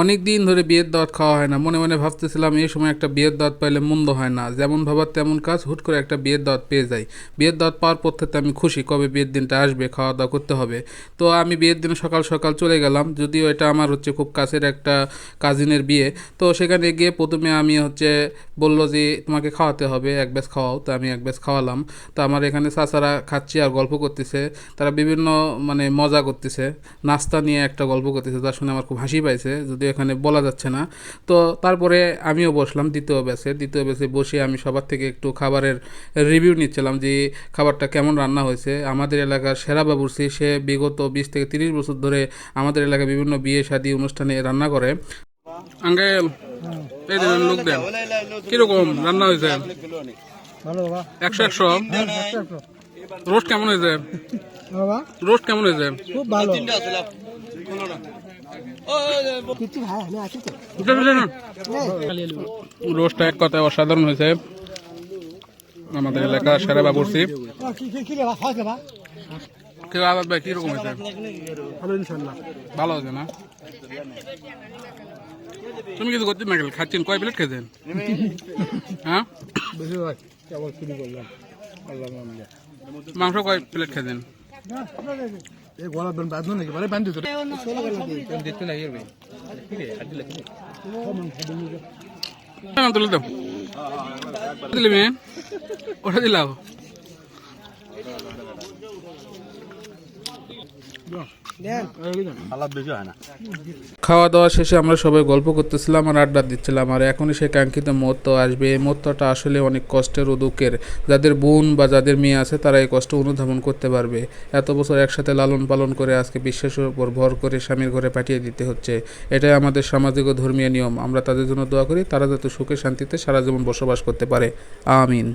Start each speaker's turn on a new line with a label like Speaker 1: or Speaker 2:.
Speaker 1: অনেক দিন ধরে বিয়ের দাওয়াত খাওয়া হয় না। মনে মনে ভাবতেছিলাম এই সময় একটা বিয়ের দাওয়াত পাইলে মন্দ হয় না। যেমন ভাবার তেমন কাজ, হুট করে একটা বিয়ের দাওয়াত পেয়ে যাই। বিয়ের দাওয়াত পাওয়ার পর থেকে আমি খুশি, কবে বিয়ের দিনটা আসবে খাওয়া দাওয়া করতে হবে। তো আমি বিয়ের দিনে সকাল সকাল চলে গেলাম, যদিও এটা আমার হচ্ছে খুব কাছের একটা কাজিনের বিয়ে। তো সেখানে গিয়ে প্রথমে আমি হচ্ছে বলল যে, তোমাকে খাওয়াতে হবে, এক ব্যাস খাওয়াও। তো আমি এক ব্যাস খাওয়ালাম। তো আমার এখানে চাচারা খাচ্ছি আর গল্প করতেছে। তারা বিভিন্ন মানে মজা করতেছে। নাস্তা নিয়ে একটা গল্প করতেছে, যা শুনে আমার খুব হাসি পাইছে। যদিও এখানে বলা যাচ্ছে না। তো তারপরে আমিও বসলাম দ্বিতীয় ব্যাচে। দ্বিতীয় ব্যাচে বসে আমি সবার থেকে একটু খাবারের রিভিউ নিচ্ছিলাম যে খাবারটা কেমন রান্না হয়েছে। আমাদের এলাকার সেরা বাবুর্চি সে বিগত বিশ থেকে তিরিশ বছর ধরে আমাদের এলাকায় বিভিন্ন বিয়ে শাদী অনুষ্ঠানে রান্না করে। আঙ্কেল এই লোক দেন। কীরকম রান্না হয়েছে? একশো একশো? রোস্ট কেমন হয়েছে? রোস্ট কেমন হয়েছে?
Speaker 2: খুব ভালো।
Speaker 1: রোস্টটা এক কথায় অসাধারণ হয়েছে। আমাদের এলাকার সেরা বাবুর্চি।
Speaker 2: কি কি কি রে বাবা বাবা
Speaker 1: কে আলাদ ভাই, কীরকম হয়েছে?
Speaker 2: ভালো
Speaker 1: তুমি কিছু করতে না খাচ্ছেন? কয় প্লেট খেয়েছেন? হ্যাঁ? মাংস কয় প্লেট খেয়েছেন?
Speaker 2: এই গলা বেন বাঁধনো নাকি মানে বান্ধি তো দেখতে না ইয়ে
Speaker 1: না তুলে দাও দিলি মেয়ে ওটা দিলাও খাওয়া দাওয়া শেষে আমরা সবাই গল্প করতেছিলাম আর আড্ডা দিচ্ছিলাম, আর এখনই সেই কাঙ্ক্ষিত মুহূর্ত আসবে। এই মুহূর্তটা আসলে অনেক কষ্টের ও দুঃখের যাদের বোন বা যাদের মেয়ে আছে, তারা এই কষ্ট অনুধাবন করতে পারবে। এত বছর একসাথে লালন পালন করে আজকে বিশ্বাসের উপর ভর করে স্বামীর ঘরে পাঠিয়ে দিতে হচ্ছে। এটাই আমাদের সামাজিক ও ধর্মীয় নিয়ম। আমরা তাদের জন্য দোয়া করি, তারা যাতে সুখে শান্তিতে সারা জীবন বসবাস করতে পারে। আমিন।